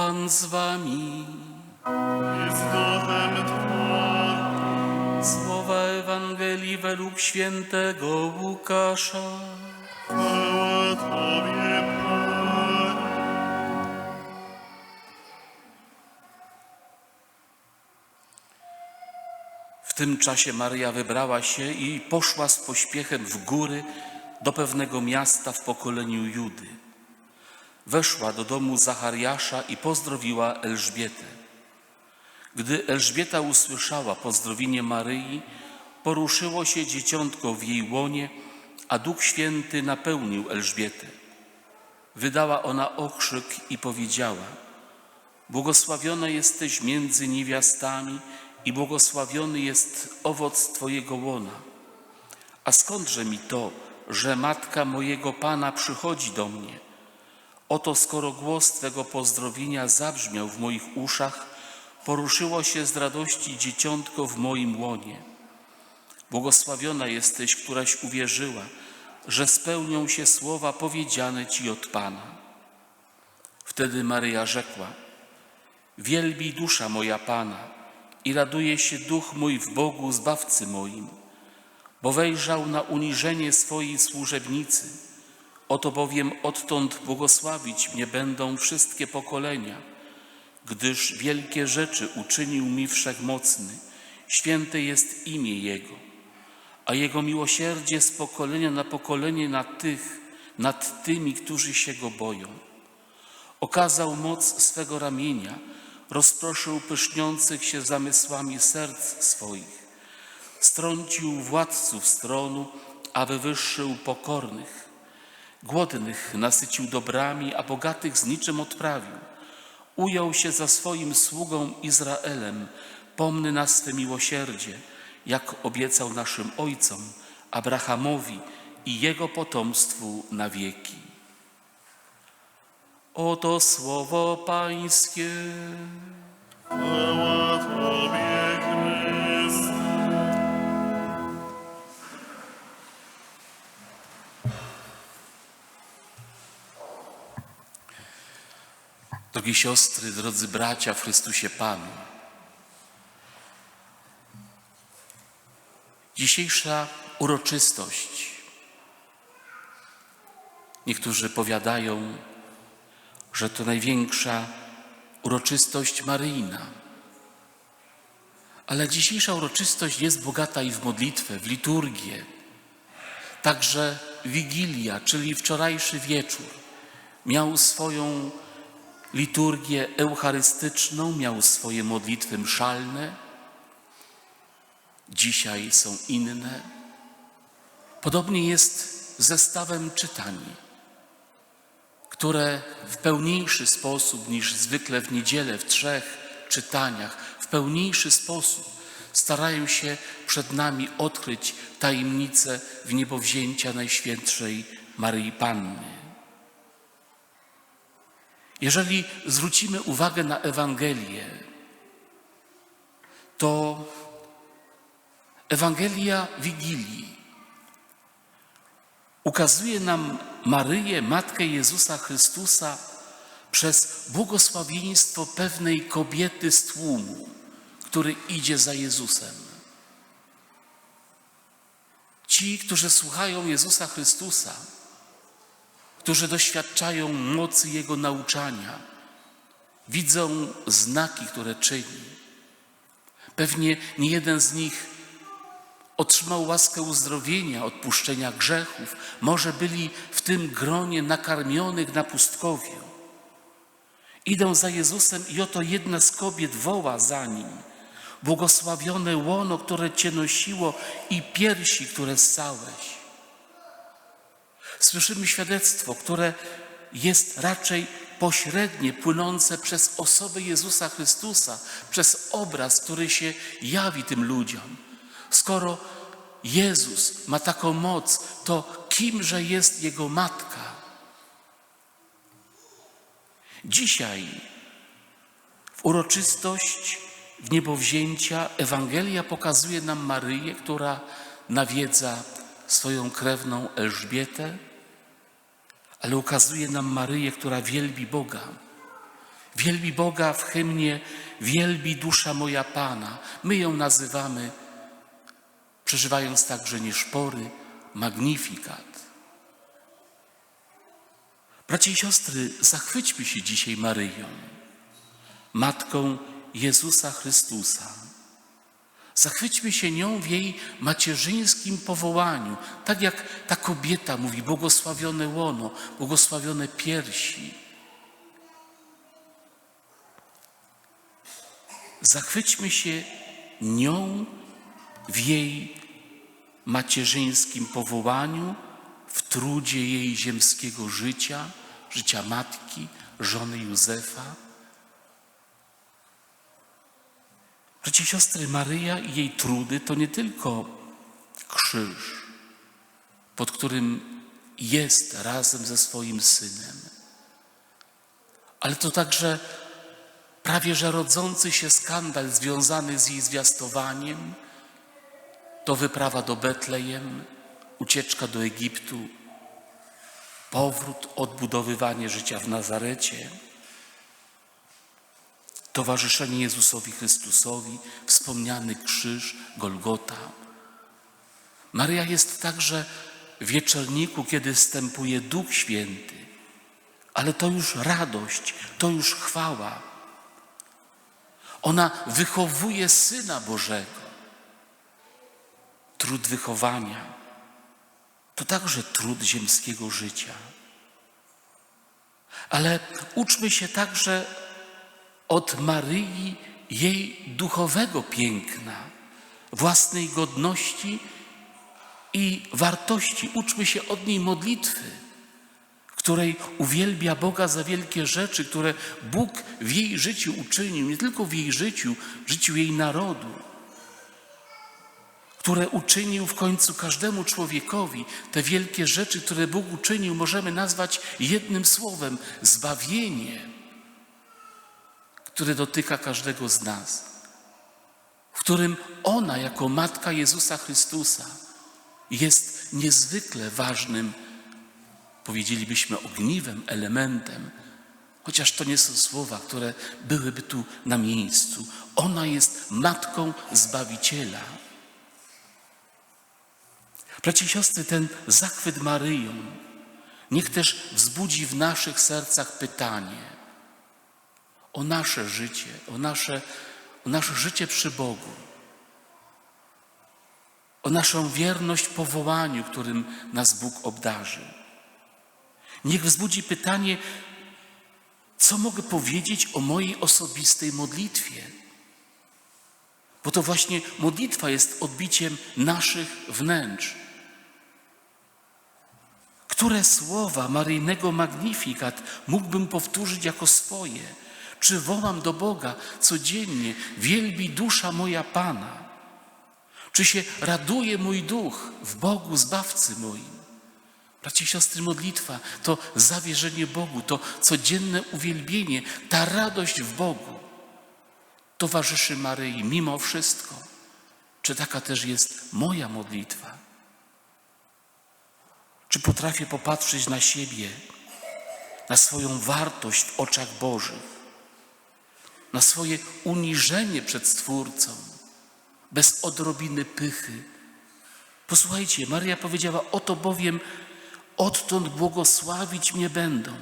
Pan z wami. z duchem Twoim. Słowa Ewangelii według świętego Łukasza. Chwała Tobie, Panie. W tym czasie Maryja wybrała się i poszła z pośpiechem w góry do pewnego miasta w pokoleniu Judy. Weszła do domu Zachariasza i pozdrowiła Elżbietę. Gdy Elżbieta usłyszała pozdrowienie Maryi, poruszyło się dzieciątko w jej łonie, a Duch Święty napełnił Elżbietę. Wydała ona okrzyk i powiedziała: Błogosławiona jesteś między niewiastami i błogosławiony jest owoc Twojego łona. A skądże mi to, że matka mojego Pana przychodzi do mnie? Oto skoro głos Twego pozdrowienia zabrzmiał w moich uszach, poruszyło się z radości dzieciątko w moim łonie. Błogosławiona jesteś, któraś uwierzyła, że spełnią się słowa powiedziane Ci od Pana. Wtedy Maryja rzekła: Wielbi dusza moja Pana i raduje się duch mój w Bogu Zbawcy moim, bo wejrzał na uniżenie swojej służebnicy. Oto bowiem odtąd błogosławić mnie będą wszystkie pokolenia, gdyż wielkie rzeczy uczynił mi Wszechmocny, święte jest imię Jego, a Jego miłosierdzie z pokolenia na pokolenie nad tych, nad tymi, którzy się Go boją. Okazał moc swego ramienia, rozproszył pyszniących się zamysłami serc swoich. Strącił władców stronu, a wywyższył pokornych. Głodnych nasycił dobrami, a bogatych z niczym odprawił. Ujął się za swoim sługą Izraelem, pomny na swe miłosierdzie, jak obiecał naszym ojcom, Abrahamowi i jego potomstwu na wieki. Oto słowo Pańskie. Drogie siostry, drodzy bracia w Chrystusie Panu. Dzisiejsza uroczystość. Niektórzy powiadają, że to największa uroczystość Maryjna. Ale dzisiejsza uroczystość jest bogata i w modlitwę, w liturgię. Także Wigilia, czyli wczorajszy wieczór, miał swoją liturgię eucharystyczną, miał swoje modlitwy mszalne. Dzisiaj są inne. Podobnie jest z zestawem czytań, które w pełniejszy sposób niż zwykle w niedzielę w trzech czytaniach, w pełniejszy sposób starają się przed nami odkryć tajemnicę w niebowzięcia Najświętszej Maryi Panny. Jeżeli zwrócimy uwagę na Ewangelię, to Ewangelia Wigilii ukazuje nam Maryję, Matkę Jezusa Chrystusa, przez błogosławieństwo pewnej kobiety z tłumu, który idzie za Jezusem. Ci, którzy słuchają Jezusa Chrystusa, którzy doświadczają mocy Jego nauczania, widzą znaki, które czyni. Pewnie nie jeden z nich otrzymał łaskę uzdrowienia, odpuszczenia grzechów. Może byli w tym gronie nakarmionych na pustkowiu. Idą za Jezusem i oto jedna z kobiet woła za Nim. Błogosławione łono, które Cię nosiło i piersi, które ssałeś. Słyszymy świadectwo, które jest raczej pośrednie, płynące przez osobę Jezusa Chrystusa, przez obraz, który się jawi tym ludziom. Skoro Jezus ma taką moc, to kimże jest Jego matka? Dzisiaj w uroczystość w niebowzięcia Ewangelia pokazuje nam Maryję, która nawiedza swoją krewną Elżbietę, ale ukazuje nam Maryję, która wielbi Boga. Wielbi Boga w hymnie Wielbi dusza moja Pana. My ją nazywamy, przeżywając także nieszpory, magnifikat. Bracia i siostry, zachwyćmy się dzisiaj Maryją, Matką Jezusa Chrystusa. Zachwyćmy się nią w jej macierzyńskim powołaniu, tak jak ta kobieta mówi, błogosławione łono, błogosławione piersi. Zachwyćmy się nią w jej macierzyńskim powołaniu, w trudzie jej ziemskiego życia, życia matki, żony Józefa. Bracia i siostry, Maryja i jej trudy to nie tylko krzyż, pod którym jest razem ze swoim synem, ale to także prawie że rodzący się skandal związany z jej zwiastowaniem, to wyprawa do Betlejem, ucieczka do Egiptu, powrót, odbudowywanie życia w Nazarecie, towarzyszenie Jezusowi Chrystusowi, wspomniany krzyż, Golgota. Maryja jest także w wieczorniku, kiedy wstępuje Duch Święty, ale to już radość, to już chwała. Ona wychowuje Syna Bożego. Trud wychowania to także trud ziemskiego życia. Ale uczmy się także od Maryi jej duchowego piękna, własnej godności i wartości. Uczmy się od niej modlitwy, której uwielbia Boga za wielkie rzeczy, które Bóg w jej życiu uczynił, nie tylko w jej życiu, w życiu jej narodu, które uczynił w końcu każdemu człowiekowi. Te wielkie rzeczy, które Bóg uczynił, możemy nazwać jednym słowem zbawienie które dotyka każdego z nas, w którym ona, jako matka Jezusa Chrystusa, jest niezwykle ważnym, powiedzielibyśmy, ogniwem, elementem, chociaż to nie są słowa, które byłyby tu na miejscu. Ona jest matką Zbawiciela. Bracia i siostry, ten zachwyt Maryją niech też wzbudzi w naszych sercach pytanie, o nasze życie, o nasze, o nasze życie przy Bogu, o naszą wierność powołaniu, którym nas Bóg obdarzy. Niech wzbudzi pytanie, co mogę powiedzieć o mojej osobistej modlitwie? Bo to właśnie modlitwa jest odbiciem naszych wnętrz. Które słowa maryjnego magnifikat mógłbym powtórzyć jako swoje? Czy wołam do Boga codziennie, wielbi dusza moja Pana? Czy się raduje mój duch w Bogu, Zbawcy moim? Bracie i siostry, modlitwa to zawierzenie Bogu, to codzienne uwielbienie, ta radość w Bogu towarzyszy Maryi mimo wszystko. Czy taka też jest moja modlitwa? Czy potrafię popatrzeć na siebie, na swoją wartość w oczach Bożych? Na swoje uniżenie przed Stwórcą, bez odrobiny pychy. Posłuchajcie, Maria powiedziała: Oto bowiem odtąd błogosławić mnie będą,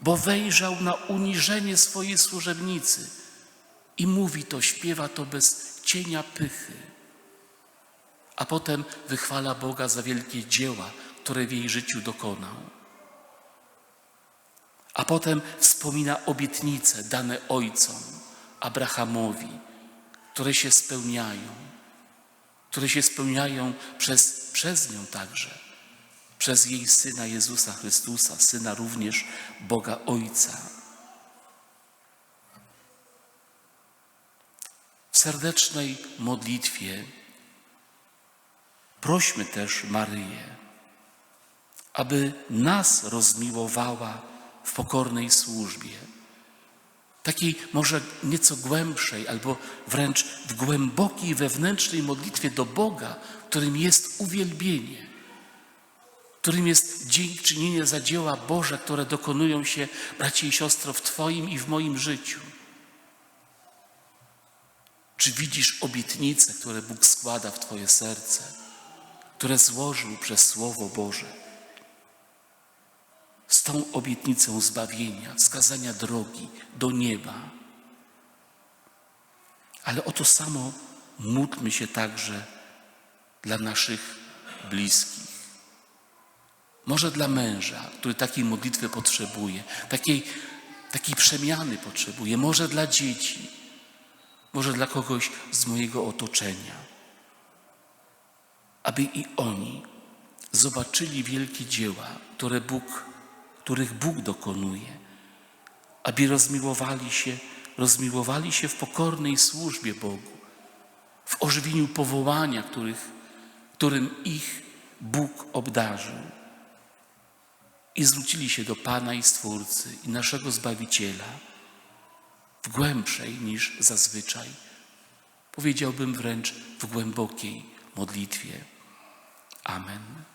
bo wejrzał na uniżenie swojej służebnicy. I mówi to, śpiewa to bez cienia pychy. A potem wychwala Boga za wielkie dzieła, które w jej życiu dokonał. A potem wspomina obietnice dane ojcom, Abrahamowi, które się spełniają, które się spełniają przez, przez nią także, przez jej syna Jezusa Chrystusa, syna również Boga Ojca. W serdecznej modlitwie prośmy też Maryję, aby nas rozmiłowała w pokornej służbie. Takiej może nieco głębszej, albo wręcz w głębokiej wewnętrznej modlitwie do Boga, którym jest uwielbienie. którym jest dziękczynienie za dzieła Boże, które dokonują się, bracie i siostro, w Twoim i w moim życiu. Czy widzisz obietnice, które Bóg składa w Twoje serce, które złożył przez Słowo Boże? Z tą obietnicą zbawienia, skazania drogi do nieba. Ale o to samo módlmy się także dla naszych bliskich. Może dla męża, który takiej modlitwy potrzebuje, takiej, takiej przemiany potrzebuje, może dla dzieci, może dla kogoś z mojego otoczenia, aby i oni zobaczyli wielkie dzieła, które Bóg, których Bóg dokonuje, aby rozmiłowali się, rozmiłowali się w pokornej służbie Bogu, w ożywieniu powołania, których, którym ich Bóg obdarzył i zwrócili się do Pana i Stwórcy i naszego Zbawiciela w głębszej niż zazwyczaj, powiedziałbym wręcz w głębokiej modlitwie. Amen.